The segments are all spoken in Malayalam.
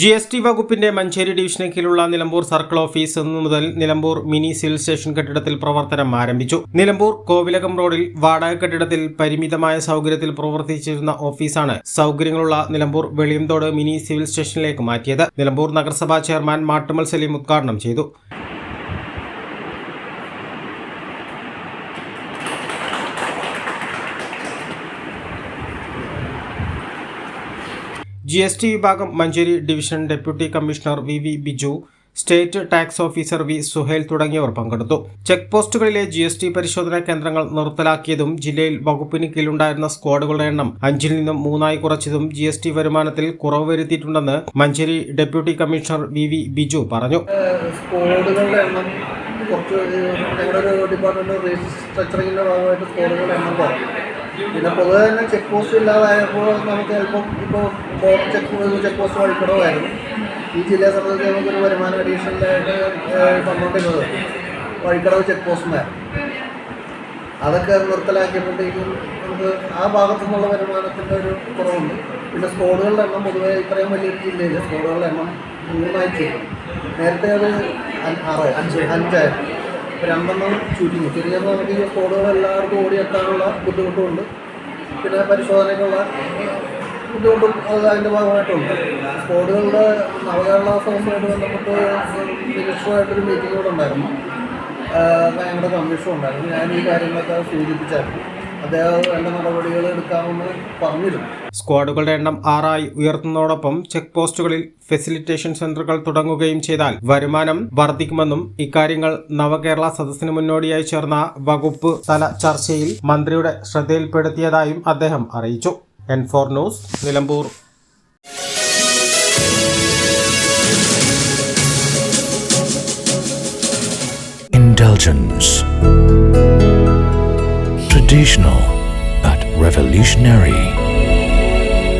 G S T വകുപ്പിന്റെ മഞ്ചേരി ഡിവിഷന് കീഴിലുള്ള നിലമ്പൂർ സർക്കിൾ ഓഫീസ് ഇന്നു മുതൽ നിലമ്പൂർ മിനി സിവിൽ സ്റ്റേഷൻ കെട്ടിടത്തിൽ പ്രവർത്തനം ആരംഭിച്ചു. നിലമ്പൂർ കോവിലകം റോഡിൽ വാടക കെട്ടിടത്തിൽ പരിമിതമായ സൗകര്യത്തിൽ പ്രവർത്തിച്ചിരുന്ന ഓഫീസാണ് സൗകര്യങ്ങളുള്ള നിലമ്പൂർ വെളിയംതോട് മിനി സിവിൽ സ്റ്റേഷനിലേക്ക് മാറ്റിയത്. നിലമ്പൂർ നഗരസഭാ ചെയർമാൻ മാട്ടുമൽ സലീം ഉദ്ഘാടനം ചെയ്തു. ജി എസ് ടി വിഭാഗം Manjeri division deputy commissioner V V Biju state tax officer V Suhail തുടങ്ങിയവർ പങ്കെടുത്തു. ചെക്ക് പോസ്റ്റുകളിലെ ജി എസ് ടി പരിശോധനാ കേന്ദ്രങ്ങൾ നിർത്തലാക്കിയതും ജില്ലയിൽ വകുപ്പിന് കീഴിലുണ്ടായിരുന്ന സ്ക്വാഡുകളുടെ എണ്ണം അഞ്ചിൽ നിന്നും മൂന്നായി കുറച്ചതും ജി എസ് ടി വരുമാനത്തിൽ കുറവ് വരുത്തിയിട്ടുണ്ടെന്ന് Manjeri deputy commissioner V V Biju പറഞ്ഞു. സ്ക്വാഡുകളുടെ എണ്ണം കുറച്ച് റീസ്ട്രക്ചറിങ്ങിന്റെ ഭാഗമായിട്ട് സ്ക്വാഡുകളുടെ എണ്ണം പിന്നെ പൊതുവെ തന്നെ ചെക്ക് പോസ്റ്റ് ഇല്ലാതായപ്പോൾ നമുക്ക് ചിലപ്പം ഇപ്പോൾ ബോർഡർ ചെക്ക് ചെക്ക് പോസ്റ്റ് വഴിക്കടവായിരുന്നു. ഈ ജില്ലയെ സംബന്ധിച്ച് നമുക്കൊരു വരുമാന അഡീഷണലായിട്ട് വന്നുകൊണ്ടിരുന്നത് വഴിക്കടവ് ചെക്ക് പോസ്റ്റുമായിരുന്നു അതൊക്കെ നിർത്തലാക്കിയപ്പോഴത്തേക്കും നമുക്ക് ആ ഭാഗത്തു നിന്നുള്ള വരുമാനത്തിന്റെ ഒരു കുറവുണ്ട്. പിന്നെ സ്കോഡുകളുടെ എണ്ണം പൊതുവേ ഇത്രയും വലിയൊരു ജില്ലയിൽ സ്കോഡുകളുടെ എണ്ണം മൂന്നായി ചെയ്യും നേരത്തെ അത് ആറ് അഞ്ച് അഞ്ചായിരുന്നു. ഇപ്പോൾ രണ്ടെണ്ണം ചുരുങ്ങി. ചുരുങ്ങിയപ്പോൾ നമുക്ക് ഈ സ്കോഡുകൾ എല്ലാവർക്കും ഓടിയെത്താനുള്ള ബുദ്ധിമുട്ടുമുണ്ട്. പിന്നെ പരിശോധനയ്ക്കുള്ള ബുദ്ധിമുട്ടും അത് അതിന്റെ ഭാഗമായിട്ടുണ്ട്. സ്കോഡുകളുടെ നവകേരള ഫോമുമായിട്ട് ബന്ധപ്പെട്ട് മിനിസ്റ്ററുമായിട്ടൊരു മീറ്റിംഗ് കൂടെ ഉണ്ടായിരുന്നു. ഞങ്ങളുടെ കമ്മീഷൻ ഉണ്ടായിരുന്നു. ഞാൻ ഈ കാര്യങ്ങളൊക്കെ സൂചിപ്പിച്ചായിരുന്നു. എടുക്കാമെന്ന് സ്ക്വാഡുകളുടെ എണ്ണം ആറായി ഉയർത്തുന്നതോടൊപ്പം ചെക്ക് പോസ്റ്റുകളിൽ ഫെസിലിറ്റേഷൻ സെന്ററുകൾ തുടങ്ങുകയും ചെയ്താൽ വരുമാനം വർദ്ധിക്കുമെന്നും ഇക്കാര്യങ്ങൾ നവകേരള സദസ്സിന് മുന്നോടിയായി ചേർന്ന വകുപ്പ് തല ചർച്ചയിൽ മന്ത്രിയുടെ ശ്രദ്ധയിൽപ്പെടുത്തിയതായും അദ്ദേഹം അറിയിച്ചു. N four news Nilambur Indulgence. Traditional but revolutionary.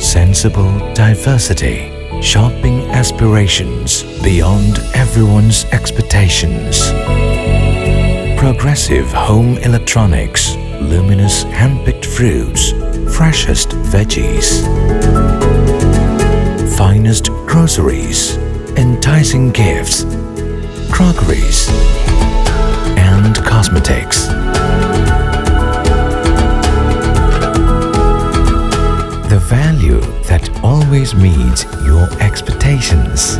Sensible diversity. Shopping aspirations beyond everyone's expectations. Progressive home electronics. Luminous hand-picked fruits. Freshest veggies. Finest groceries. Enticing gifts. Crockeries and cosmetics. The value that always meets your expectations.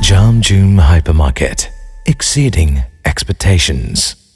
Jam June Hypermarket, exceeding expectations.